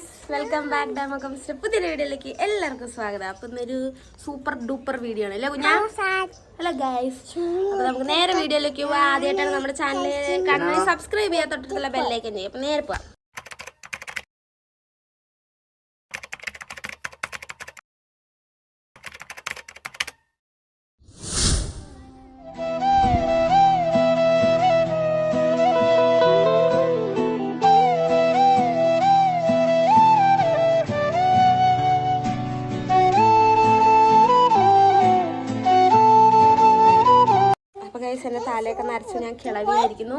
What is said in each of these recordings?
Guys welcome back ഡാമക്കം പുതിയ വീഡിയോയിലേക്ക് എല്ലാവർക്കും സ്വാഗതം. അപ്പൊ ഇന്നൊരു സൂപ്പർ ഡൂപ്പർ വീഡിയോ ആണ്. അല്ലേ കുഞ്ഞാ? ഗൈസ് അപ്പൊ നമുക്ക് നേരെ വീഡിയോയിലേക്ക് പോവാ. ആദ്യമായിട്ടാണ് നമ്മുടെ ചാനൽ കാണുന്നത്. സബ്സ്ക്രൈബ് ചെയ്യാൻ തൊട്ടിട്ടുള്ള ബെല്ലൈക്കൻ ചെയ്യും അപ്പൊ നേരെ പോവാം. നരച്ചു ഞാൻ കിളവിയായിരിക്കുന്നു.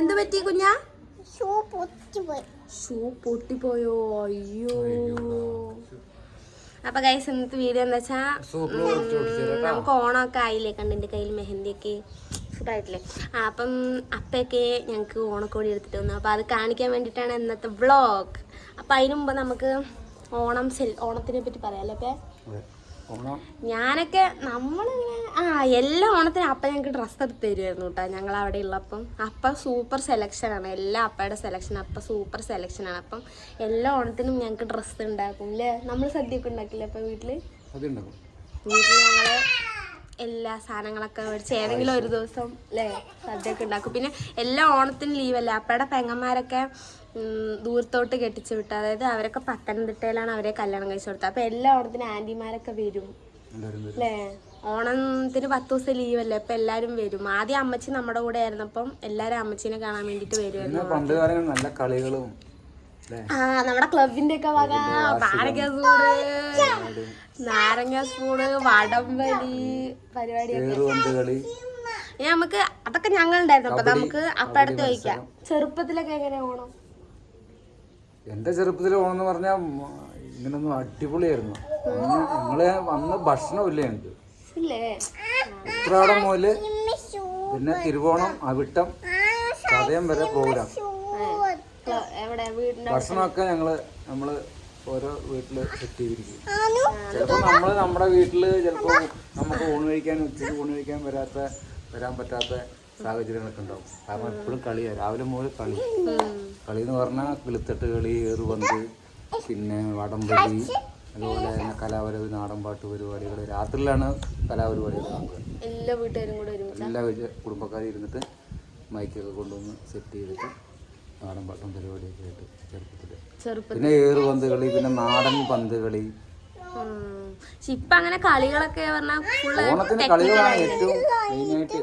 എന്ത് പറ്റി കുഞ്ഞ? ഷൂ പൊട്ടിപ്പോയോ. അയ്യോ. അപ്പൊ ഗൈസ് ഇന്നത്തെ വീഡിയോ എന്താ വെച്ചാ നമുക്ക് ഓണമൊക്കെ ആയില്ലേ? കണ്ടിന്റെ കയ്യിൽ മെഹന്തി ഒക്കെ സൂപ്പറായിട്ടില്ലേ ആ അപ്പം അപ്പയൊക്കെ ഞങ്ങൾക്ക് ഓണക്കോടി എടുത്തിട്ട് വന്നു. അപ്പൊ അത് കാണിക്കാൻ വേണ്ടിയിട്ടാണ് ഇന്നത്തെ വ്ളോഗ് അപ്പൊ അതിനു മുമ്പ് നമുക്ക് ഓണം സെൽ ഓണത്തിനെ പറ്റി പറയാല്ലേ അപ്പേ ഓണം ഞാനൊക്കെ നമ്മളിങ്ങനെ ആ എല്ലാ ഓണത്തിനും അപ്പ ഞങ്ങൾക്ക് ഡ്രസ്സ് എടുത്ത് തരുമായിരുന്നു കേട്ടോ ഞങ്ങൾ അവിടെ ഉള്ളപ്പം അപ്പ സൂപ്പർ സെലക്ഷനാണ് എല്ലാ അപ്പയുടെ സെലക്ഷൻ അപ്പ സൂപ്പർ സെലക്ഷനാണ് അപ്പം എല്ലാ ഓണത്തിനും ഞങ്ങൾക്ക് ഡ്രസ്സ് ഉണ്ടാക്കും അല്ലേ നമ്മൾ സദ്യയൊക്കെ ഉണ്ടാക്കില്ലേ അപ്പം വീട്ടിൽ? അതുണ്ടാക്കും വീട്ടിൽ ഞങ്ങൾ എല്ലാ സാധനങ്ങളൊക്കെ മേടിച്ച് ഏതെങ്കിലും ഒരു ദിവസം അല്ലേ സദ്യയൊക്കെ ഉണ്ടാക്കും. പിന്നെ എല്ലാ ഓണത്തിനും ലീവല്ലേ അപ്പയുടെ പെങ്ങന്മാരൊക്കെ ദൂരത്തോട്ട് കെട്ടിച്ചു വിട്ടു അതായത് അവരൊക്കെ പത്തനംതിട്ടയിലാണ് അവരെ കല്യാണം കഴിച്ചു കൊടുത്തത്. അപ്പൊ എല്ലാ ഓണത്തിനും ആന്റിമാരൊക്കെ വരും. അല്ലേ ഓണത്തിന് പത്ത് ദിവസം ലീവല്ലേ അപ്പൊ എല്ലാരും വരും. ആദ്യം അമ്മച്ചി നമ്മുടെ കൂടെ ആയിരുന്നപ്പം എല്ലാരും അമ്മച്ചിനെ കാണാൻ വേണ്ടിട്ട് വരുമായിരുന്നു പണ്ട് കാലങ്ങളിൽ നല്ല കളികളും ആ നമ്മുടെ ക്ലബിന്റെ ഒക്കെ വക. നാരങ്ങ സ്പൂണ് നാരങ്ങ സ്പൂണ് വടംവലി പരിപാടിയൊക്കെ. കളി? നമുക്ക് അതൊക്കെ ഞങ്ങൾ ഉണ്ടായിരുന്നു അപ്പൊ നമുക്ക് അപ്പടുത്ത് അടുത്ത് കഴിക്കാം ചെറുപ്പത്തിലൊക്കെ എങ്ങനെ ഓണം എന്റെ ചെറുപ്പത്തിൽ ഓണം എന്ന് പറഞ്ഞാൽ ഇങ്ങനൊന്നും അടിപൊളിയായിരുന്നു. ഞങ്ങൾ അന്ന് ഭക്ഷണമില്ല ഞങ്ങൾക്ക് ഇല്ലേ? ഉത്രാടം മുതൽ പിന്നെ തിരുവോണം അവിട്ടം ചതയം വരെ പ്രോഗ്രാം ഭക്ഷണമൊക്കെ ഞങ്ങൾ നമ്മൾ ഓരോ വീട്ടിൽ സെറ്റ് ചെയ്തിരിക്കും. ചിലപ്പോ നമ്മൾ നമ്മുടെ വീട്ടിൽ ചിലപ്പോ നമുക്ക് ഊണ് കഴിക്കാൻ ഉച്ചയ്ക്ക് ഊണ് കഴിക്കാൻ വരാത്ത വരാൻ പറ്റാത്ത സാഹചര്യങ്ങളൊക്കെ ഉണ്ടാവും. കാരണം എപ്പോഴും കളിയാണ് രാവിലെ മുതൽ കളി. കളി എന്ന് പറഞ്ഞാൽ കിളുത്തട്ട് കളി ഏറുപന്ത് പിന്നെ വടംവലി അതുപോലെ തന്നെ കലാപരവ് നാടൻപാട്ട് പരിപാടികൾ രാത്രിയിലാണ് കലാപരിപാടികൾ എല്ലാ വീട്ടുകാരും കൂടെ എല്ലാ കുടുംബക്കാരും ഇരുന്നിട്ട് മൈക്കൊക്കെ കൊണ്ടുവന്ന് സെറ്റ് ചെയ്തിട്ട് നാടൻപാട്ടും പരിപാടിയൊക്കെ ആയിട്ട് ചെറുപ്പത്തിൽ പിന്നെ ഏറുപന്ത് കളി പിന്നെ നാടൻ പന്ത് കളി പക്ഷെ ഇപ്പൊ അങ്ങനെ കളികളൊക്കെ പറഞ്ഞാൽ ഓണത്തിന് കളികളാണ് ഏറ്റവും മെയിനായിട്ട്.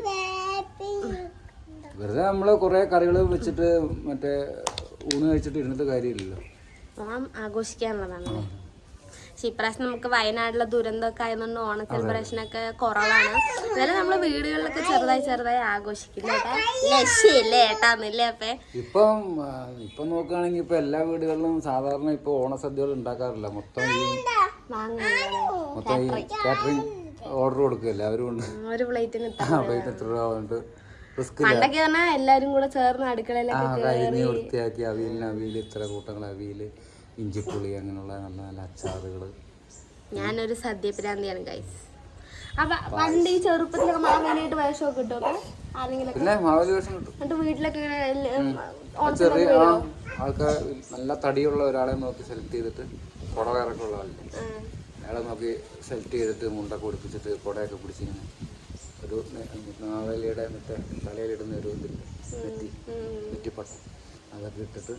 വെറുതെ നമ്മൾ കുറെ കറികൾ വെച്ചിട്ട് മറ്റേ ഊണ് കഴിച്ചിട്ട് ഇരുന്നിട്ട് കാര്യമില്ലല്ലോ. ഓണം ആഘോഷിക്കാനുള്ളതാണ്. പക്ഷെ ഇപ്രാവശ്യം നമുക്ക് വയനാട്ടിലെ ദുരന്തമൊക്കെ ആയതുകൊണ്ട് ഓണ സെലിബ്രേഷൻ ഒക്കെ കുറവാണ്. എന്നാലും നമ്മൾ വീടുകളിലൊക്കെ ചെറുതായി ചെറുതായി ആഘോഷിക്കില്ല ഏട്ടാ ലക്ഷ്യല്ലേ ഏട്ടാന്നില്ലേ അപ്പേ? ഇപ്പം ഇപ്പൊ നോക്കുകയാണെങ്കിൽ ഇപ്പൊ എല്ലാ വീടുകളിലും സാധാരണ ഇപ്പൊ ഓണസദ്യകൾ ഉണ്ടാക്കാറില്ല. മൊത്തം ഈ മൊത്തം ഈ കാറ്ററിംഗ് ഓർഡർ കൊടുക്കുകയല്ലേ അവരും ഒരു പ്ലേറ്റിന് പ്ലേറ്റ് എത്ര രൂപ. പണ്ടൊക്കെ പറഞ്ഞാൽ എല്ലാരും കൂടെ ചേർന്ന് അടുക്കളയിലൊക്കെ വൃത്തിയാക്കി അവിയലിന് അവിയൽ ഇത്ര കൂട്ടങ്ങൾ അവിയൽ ഇഞ്ചിപ്പുളി അങ്ങനെയുള്ള നല്ല നല്ല അച്ചാറുകൾ ഞാനൊരു സദ്യപ്രാന്തിയാണ് ഗൈസ് അപ്പൊ പണ്ട് ഈ ചെറുപ്പത്തിലൊക്കെ മാവേലിയായിട്ട് വേഷമൊക്കെ കിട്ടും? പിന്നെ മാവേലി വേഷം കിട്ടും. വീട്ടിലൊക്കെ ചെറിയ ആൾക്കാർ നല്ല തടിയുള്ള ഒരാളെ നോക്കി സെലക്ട് ചെയ്തിട്ട് കുടവയറൊക്കെ ഉള്ള ആളില്ലേ. അയാളെ നോക്കി സെലക്ട് ചെയ്തിട്ട് മുണ്ട പിടിപ്പിച്ചിട്ട് കുടയൊക്കെ പിടിച്ചിങ്ങനെ ഒരു മാവേലിയുടെ മറ്റേ തലയിലിടുന്ന ഒരു ഇതില്ല? നെറ്റി. നെറ്റിപ്പട്ടം. അതൊക്കെ ഇട്ടിട്ട്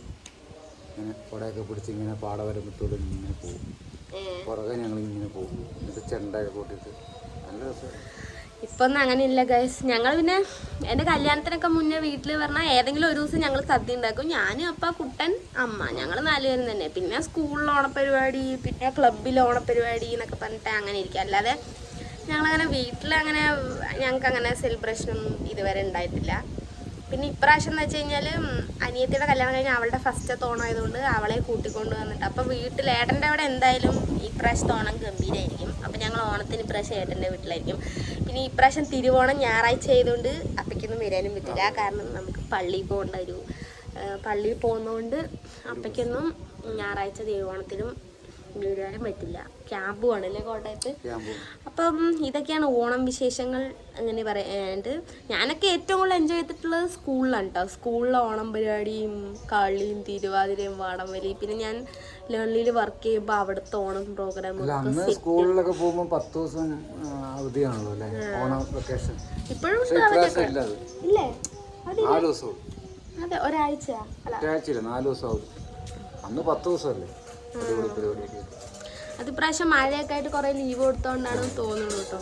ഇങ്ങനെ കുടയൊക്കെ പിടിച്ച് ഇങ്ങനെ പാടവരമ്പത്തോട് ഇങ്ങനെ പോകും. പുറകെ ഞങ്ങൾ ഇങ്ങനെ പോകും എന്നിട്ട് ചെണ്ടയൊക്കെ കൂട്ടിയിട്ട്. നല്ല രസമാണ് അങ്ങനെ ഇല്ല ഗൈസ് ഞങ്ങൾ പിന്നെ എന്റെ കല്യാണത്തിനൊക്കെ മുന്നേ വീട്ടിൽ പറഞ്ഞാൽ ഏതെങ്കിലും ഒരു ദിവസം ഞങ്ങൾ സദ്യ ഉണ്ടാക്കും. ഞാനും അപ്പ കുട്ടൻ അമ്മ. ഞങ്ങൾ നാലുപേരും തന്നെ. പിന്നെ സ്കൂളിൽ ഓണപ്പരിപാടി പിന്നെ ക്ലബിൽ ഓണപ്പരിപാടി എന്നൊക്കെ പറഞ്ഞിട്ട് അങ്ങനെ ഇരിക്കും. അല്ലാതെ ഞങ്ങളങ്ങനെ വീട്ടിലങ്ങനെ ഞങ്ങൾക്ക് അങ്ങനെ സെലിബ്രേഷനൊന്നും ഇതുവരെ ഉണ്ടായിട്ടില്ല. പിന്നെ ഇപ്രാവശ്യം എന്ന് വെച്ച് കഴിഞ്ഞാൽ അനിയത്തിയുടെ കല്യാണം കഴിഞ്ഞാൽ അവളുടെ ഫസ്റ്റ് തോണായതുകൊണ്ട് അവളെ കൂട്ടിക്കൊണ്ട് വന്നിട്ട് അപ്പോൾ വീട്ടിൽ ഏട്ടന്റെ അവിടെ എന്തായാലും ഇപ്രാവശ്യത്തെ ഓണം ഗംഭീരമായിരിക്കും അപ്പോൾ ഞങ്ങൾ ഓണത്തിന് ഇപ്രാവശ്യം ഏട്ടന്റെ വീട്ടിലായിരിക്കും. പിന്നെ ഇപ്രാവശ്യം തിരുവോണം ഞായറാഴ്ച ആയതുകൊണ്ട് അപ്പയ്ക്കൊന്നും വരാനും പറ്റില്ല. കാരണം നമുക്ക് പള്ളിയിൽ പോകേണ്ട ഒരു പള്ളിയിൽ പോകുന്നതുകൊണ്ട് അപ്പയ്ക്കൊന്നും ഞായറാഴ്ച തിരുവോണത്തിനും വീഴുവാനും പറ്റില്ല. ക്യാമ്പുമാണ് ആണല്ലേ കോട്ടയത്ത്? അപ്പം ഇതൊക്കെയാണ് ഓണം വിശേഷങ്ങൾ അങ്ങനെ പറയാണ്ട് ഞാനൊക്കെ ഏറ്റവും കൂടുതൽ എൻജോയ് ചെയ്തിട്ടുള്ളത് സ്കൂളിലാണ് കേട്ടോ സ്കൂളിലെ ഓണം പരിപാടിയും കളിയും തിരുവാതിരയും വാടംവലി. പിന്നെ ഞാൻ ലേണിൽ വർക്ക് ചെയ്യുമ്പോൾ അവിടുത്തെ ഓണം പ്രോഗ്രാം അല്ല സ്കൂളിലൊക്കെ പോകുമ്പോൾ പത്ത് ദിവസം അവധിയാണല്ലോ അല്ലേ? ഓണം വെക്കേഷൻ ഇപ്പോഴും ഇല്ല അത്. ഒരാഴ്ച അല്ല. ഒരാഴ്ചയില്ല നാല് ദിവസം അന്ന് പത്ത് ദിവസമല്ലേ? അത് പ്രാവശ്യം മഴയൊക്കെ ആയിട്ട് കുറേ ലീവ് കൊടുത്തോണ്ടാണ് തോന്നുന്നു കേട്ടോ.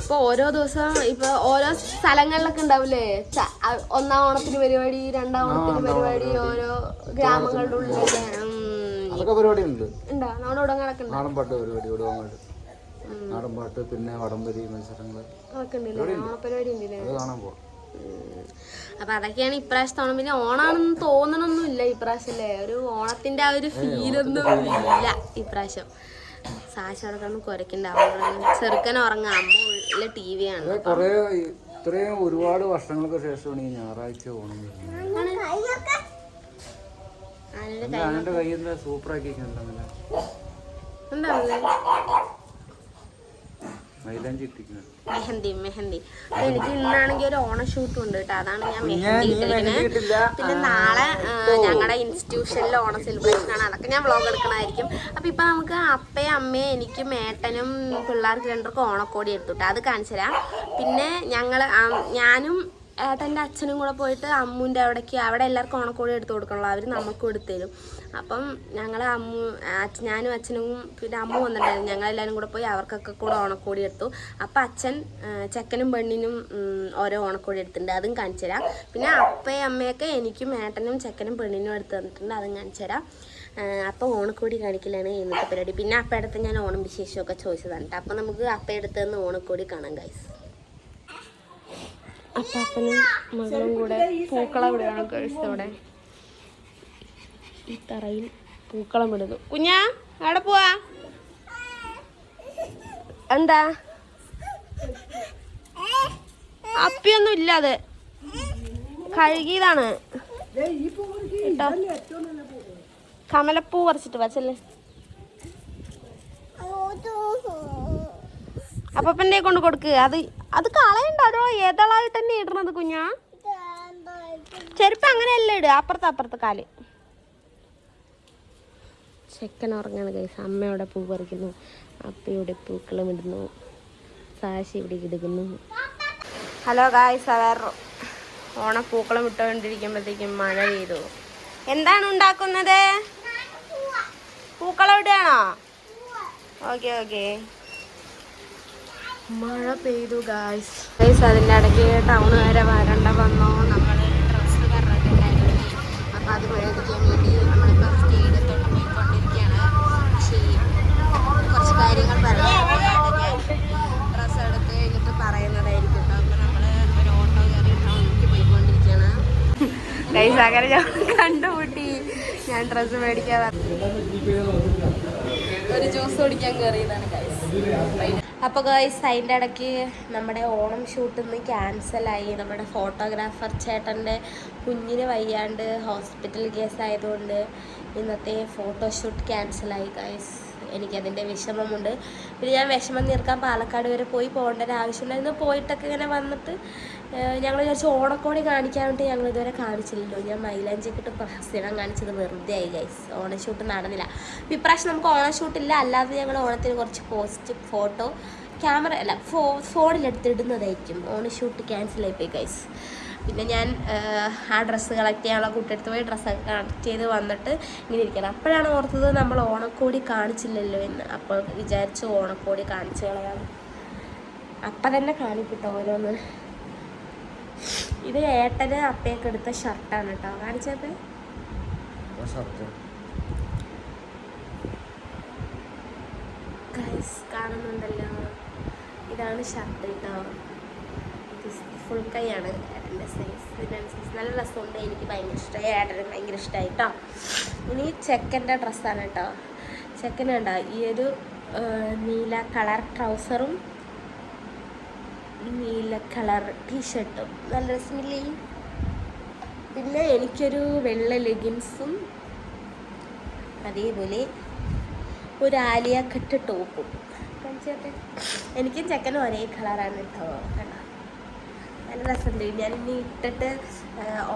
ഇപ്പോൾ ഓരോ ദിവസം ഇപ്പോൾ ഓരോ സ്ഥലങ്ങളിലൊക്കെ ഉണ്ടാവില്ലേ ഒന്നാം ഓണത്തിന് പരിപാടി രണ്ടാം ഓണത്തിന് പരിപാടി ഓരോ ഗ്രാമങ്ങളുടെ ഉള്ളിലൊക്കെ. അതൊക്കെ പരിപാടി ഉണ്ട്? ഉണ്ടോ? നമ്മുടെ പരിപാടി പിന്നെ വടംവലി മത്സരങ്ങൾ അതൊക്കെ ഉണ്ടല്ലേ? ഓണപ്പരിപാടി ഉണ്ടല്ലേ? അത് കാണാൻ ഉം. അപ്പൊ അതൊക്കെയാണ് ഇപ്രാവശ്യത്തെ ഓണം. പിന്നെ ഓണാണെന്ന് തോന്നണമൊന്നുമില്ല ഇപ്രാവശ്യം അല്ലേ ഒരു ഓണത്തിന്റെ ആ ഒരു ഫീൽ ഒന്നും ഇല്ല ഇപ്രാവശ്യം. സാശ അവിടെ കിടന്ന് കുരക്കുണ്ടാവും ചെറുക്കൻ ഉറങ്ങാം അമ്മ ഉള്ള ടി വി ആണ് ഇത്രയും ഒരുപാട് വർഷങ്ങൾക്ക് ശേഷമാണ് ഈ ഞായറാഴ്ച ഓണം വരുന്നത്. ആനയുടെ എന്താ സൂപ്പറാക്കി ഉണ്ടാവില്ലേ മെഹന്തി മെഹന്തി. അപ്പൊ എനിക്ക് ഇന്നാണെങ്കിൽ ഒരു ഓണ ഷൂട്ടും ഉണ്ട് കേട്ടോ. അതാണ് ഞാൻ മെഹന്തി ഇട്ടിരിക്കുന്നത് പിന്നെ നാളെ ഞങ്ങളുടെ ഇൻസ്റ്റിറ്റ്യൂഷനിൽ ഓണ സെലിബ്രേഷൻ ആണ്. അതൊക്കെ ഞാൻ വ്ളോഗ് എടുക്കണമായിരിക്കും അപ്പൊ ഇപ്പൊ നമുക്ക് അപ്പയും അമ്മയും എനിക്കും ഏട്ടനും പിള്ളേർക്ക് രണ്ടുപേർക്കും ഓണക്കോടി എടുത്തു കേട്ടോ. അത് കാണിച്ചു തരാം പിന്നെ ഞങ്ങൾ ഞാനും ഏട്ടന്റെ അച്ഛനും കൂടെ പോയിട്ട് അമ്മുന്റെ അവിടേക്ക് അവിടെ എല്ലാവർക്കും ഓണക്കോടി എടുത്ത് കൊടുക്കണല്ലോ അവർ നമുക്ക് എടുത്തു അപ്പം ഞങ്ങൾ അമ്മു ഞാനും അച്ഛനും പിന്നെ അമ്മ വന്നിട്ടുണ്ടായിരുന്നു. ഞങ്ങളെല്ലാവരും കൂടെ പോയി അവർക്കൊക്കെ കൂടെ ഓണക്കോടി എടുത്തു. അപ്പം അച്ഛൻ ചെക്കനും പെണ്ണിനും ഓരോ ഓണക്കോടി എടുത്തിട്ടുണ്ട്. അതും കാണിച്ചു തരാം. പിന്നെ അപ്പയും അമ്മയൊക്കെ എനിക്കും ഏട്ടനും ചെക്കനും പെണ്ണിനും എടുത്ത് തന്നിട്ടുണ്ട്. അതും കാണിച്ചു തരാം. അപ്പോൾ ഓണക്കോടി കാണിക്കലാണ് ഇന്നത്തെ പരിപാടി. പിന്നെ അപ്പയടുത്ത് ഞാൻ ഓണം വിശേഷമൊക്കെ ചോദിച്ചതാണ് കേട്ടോ. അപ്പം നമുക്ക് അപ്പയടുത്ത് നിന്ന് ഓണക്കോടി കാണാം ഗൈസ് അപ്പാപ്പനും മകളും കൂടെ പൂക്കളം ഇടുകയാണ് ഗേൾസ് അവിടെ ഈ തറയിൽ പൂക്കളം ഇടുന്നു. കുഞ്ഞാ അവിടെ പോവാ. എന്താ? അപ്പിയൊന്നും ഇല്ല അത്. കഴുകിയതാണ്. കമലപ്പൂ പറിച്ചിട്ട് വച്ചല്ലേ അപ്പന്റെ കൊണ്ട് കൊടുക്ക്. അത് അത് കളയണ്ട അതോ ഏതളായിട്ട് തന്നെ ഇടണത് കുഞ്ഞാ? ചെരുപ്പ് അങ്ങനെയല്ല ഇടുക അപ്പുറത്ത് അപ്പുറത്ത് കാൽ. ചെക്കൻ ഉറങ്ങാണ് കൈസ് അമ്മയുടെ പൂ പറിക്കുന്നു. അപ്പയുടെ പൂക്കളും ഇടുന്നു. സാശി ഇവിടെ ഇടുക്കുന്നു ഹലോ ഗായ്സ് അവർ ഓണപ്പൂക്കളം ഇട്ടുകൊണ്ടിരിക്കുമ്പോഴത്തേക്കും മഴ പെയ്തു. എന്താണ് ഉണ്ടാക്കുന്നത്? പൂക്കളം ഇടുകയാണോ? Okay okay. മഴ പെയ്തു ഗായ്സ് ഗൈസ് അതിന്റെ ഇടയ്ക്ക് ടൗൺ വരെ വരണ്ട വന്നോ. നമ്മൾ ഡ്രസ്സ് പറഞ്ഞിട്ടുണ്ടായിരുന്നു അപ്പം അത് മേടിക്കാൻ വേണ്ടി നമ്മളിപ്പോൾ സ്റ്റേഡിയത്തോട്ട് പോയിക്കൊണ്ടിരിക്കുകയാണ്. പക്ഷേ കുറച്ച് കാര്യങ്ങൾ പറയാനുണ്ട് ഞാൻ ഡ്രസ്സ് എടുത്ത് കഴിഞ്ഞിട്ട് പറയുന്നതായിരിക്കും. അപ്പം നമ്മൾ ഒരു ഓട്ടോ കയറി ടൗണിലേക്ക് പോയിക്കൊണ്ടിരിക്കുകയാണ്. ഗൈസ് അങ്ങനെ ഞാൻ കണ്ടുമുട്ടി. ഞാൻ ഡ്രസ്സ് മേടിക്കാൻ ഒരു ജ്യൂസ് കുടിക്കാൻ കയറിയതാണ് ഗൈസ് അപ്പോൾ ഗൈസ് അതിന്റെ ഇടയ്ക്ക് നമ്മുടെ ഓണം ഷൂട്ട് ഇന്ന് ക്യാൻസലായി നമ്മുടെ ഫോട്ടോഗ്രാഫർ ചേട്ടന്റെ കുഞ്ഞിന് വയ്യാണ്ട് ഹോസ്പിറ്റൽ കേസ് ആയതുകൊണ്ട് ഇന്നത്തെ ഫോട്ടോഷൂട്ട് ക്യാൻസലായി ഗൈസ് എനിക്കതിന്റെ വിഷമമുണ്ട്. പിന്നെ ഞാൻ വിഷമം തീർക്കാൻ പാലക്കാട് വരെ പോയി പോകേണ്ട ഒരു ആവശ്യമുണ്ടായിരുന്നു പോയിട്ടൊക്കെ ഇങ്ങനെ വന്നിട്ട് ഞങ്ങൾ വിചാരിച്ചു ഓണക്കോടി കാണിക്കാൻ വേണ്ടി ഞങ്ങൾ ഇതുവരെ കാണിച്ചില്ലല്ലോ. ഞാൻ മൈലാഞ്ചിക്ക് ഇട്ട് പ്രഹസനം കാണിച്ചത് വെറുതെ ആയി ഗൈസ് ഓണഷൂട്ട് നടന്നില്ല. ഇപ്രാവശ്യം നമുക്ക് ഓണഷൂട്ടില്ല അല്ലാതെ ഞങ്ങൾ ഓണത്തിന് കുറച്ച് പോസ്റ്റ് ഫോട്ടോ ക്യാമറ അല്ല ഫോ ഫോണിലെടുത്തിടുന്നതായിരിക്കും ഓണഷൂട്ട് ക്യാൻസൽ ആയിപ്പോയി ഗൈസ് പിന്നെ ഞാൻ ആ ഡ്രസ്സ് കളക്ട് ചെയ്യാനുള്ള കൂട്ടെടുത്ത് പോയി ഡ്രസ്സ് കളക്ട് ചെയ്ത് വന്നിട്ട് ഇങ്ങനെ ഇരിക്കണം. അപ്പോഴാണ് ഓർത്തത് നമ്മൾ ഓണക്കോടി കാണിച്ചില്ലല്ലോ എന്ന്. അപ്പോൾ വിചാരിച്ചു ഓണക്കോടി കാണിച്ചു കളയാം അപ്പം തന്നെ കാണിക്കട്ടോ ഓരോന്ന്. ഇത് ഏട്ടന് അപ്പയൊക്കെ എടുത്ത ഷർട്ടാണ് കേട്ടോ. കാണിച്ചപ്പേ കാണുന്നുണ്ടല്ലോ. ഇതാണ് ഷർട്ട് കേട്ടോ. ഇത് ഫുൾ കൈയാണ്. ഏട്ടന്റെ സൈസ് ഇതിനനുസരിച്ച് നല്ല രസമുണ്ട്. എനിക്ക് ഭയങ്കര ഇഷ്ടമായി ഏട്ടന് ഭയങ്കര ഇഷ്ടമായി കേട്ടോ. ഇനി ചെക്കന്റെ ഡ്രസ്സാണ് കേട്ടോ. ചെക്കൻ കണ്ടോ? ഈ ഒരു നീല കളർ ട്രൗസറും നീല കളർ ടീഷർട്ടും. നല്ല രസമില്ലേ? പിന്നെ എനിക്കൊരു വെള്ള ലെഗിൻസും അതേപോലെ ഒരു ആലിയ കട്ട് ടോപ്പും. എനിക്കും ചെക്കനും ഒരേ കളറാണ് കേട്ടോ കണ്ടോ? നല്ല രസമുണ്ട്. ഞാൻ ഇനി ഇട്ടിട്ട്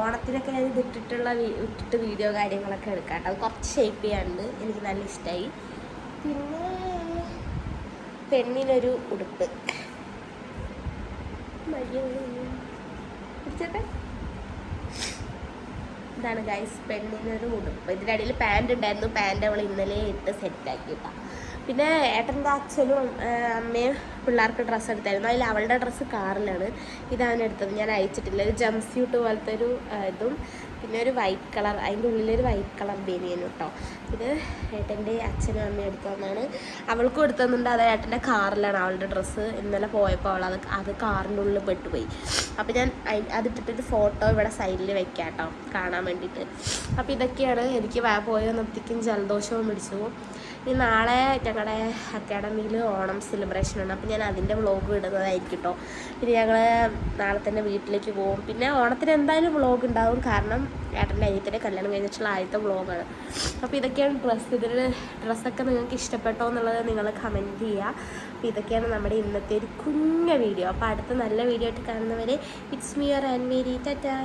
ഓണത്തിനൊക്കെ ഞാൻ ഇത് ഇട്ടിട്ടുള്ള ഇട്ടിട്ട് വീഡിയോ കാര്യങ്ങളൊക്കെ എടുക്കാം കേട്ടോ അത് കുറച്ച് ഷേപ്പ് ചെയ്യാണ്ട് എനിക്ക് നല്ല ഇഷ്ടമായി പിന്നെ പെണ്ണിനൊരു ഉടുപ്പ്. പിടിച്ചോട്ടെ ഇതാണ് ഗൈസ് പെണ്ണിനൊരു ഉടുപ്പ്. ഇതിന്റെ ഇടയിൽ പാന്റ് ഉണ്ടായിരുന്നു. പാന്റ് അവൾ ഇന്നലെ ഇട്ട് സെറ്റാക്കി പിന്നെ ഏട്ടന്റെ അച്ഛനും അമ്മയും പിള്ളേർക്ക് ഡ്രസ്സ് എടുത്തായിരുന്നു. അതിൽ അവളുടെ ഡ്രസ്സ് കാറിലാണ്. ഇതാണ് എടുത്തത്. ഞാൻ അയച്ചിട്ടില്ല. ഒരു ജംപ് സ്യൂട്ട് പോലത്തെ ഒരു ഇതും പിന്നെ ഒരു വൈറ്റ് കളർ അതിന്റെ ഉള്ളിലൊരു വൈറ്റ് കളർ ബനിയനും കേട്ടോ ഇത് ഏട്ടന്റെ അച്ഛനും അമ്മയും എടുത്തു തന്നാണ് അവൾക്കും എടുത്തു തന്നിട്ടുണ്ട് അത് ഏട്ടന്റെ കാറിലാണ് അവളുടെ ഡ്രസ്സ് ഇന്നലെ പോയപ്പോൾ അവൾ അത് അത് കാറിന്റെ ഉള്ളിൽ പെട്ടുപോയി. അപ്പോൾ ഞാൻ അതിട്ടിട്ടൊരു ഫോട്ടോ ഇവിടെ സൈഡിൽ വെക്കാം കേട്ടോ കാണാൻ വേണ്ടിയിട്ട്. അപ്പോൾ ഇതൊക്കെയാണ് എനിക്ക് പോയി വന്നപ്പോഴത്തേക്കും ജലദോഷവും പിടിച്ചു. ഇനി നാളെ ഞങ്ങളുടെ അക്കാഡമിയിൽ ഓണം സെലിബ്രേഷൻ ഉണ്ട് അപ്പോൾ ഞാൻ അതിന്റെ വ്ളോഗ് ഇടുന്നതായിരിക്കും കേട്ടോ പിന്നെ ഞങ്ങൾ നാളെ തന്നെ വീട്ടിലേക്ക് പോകും. പിന്നെ ഓണത്തിന് എന്തായാലും വ്ളോഗ് ഉണ്ടാവും. കാരണം ഏട്ടന്റെ അനിയത്തിന്റെ കല്യാണം കഴിഞ്ഞിട്ടുള്ള ആദ്യത്തെ വ്ളോഗാണ് അപ്പോൾ ഇതൊക്കെയാണ് ഡ്രസ്സ് ഇതിൽ ഡ്രസ്സൊക്കെ നിങ്ങൾക്ക് ഇഷ്ടപ്പെട്ടോ എന്നുള്ളത് നിങ്ങൾ കമന്റ് ചെയ്യുക. അപ്പോൾ ഇതൊക്കെയാണ് നമ്മുടെ ഇന്നത്തെ ഒരു കുഞ്ഞ വീഡിയോ അപ്പോൾ അടുത്ത നല്ല വീഡിയോ ആയിട്ട് കാണുന്നവരെ it's Mia and Mary. Tata.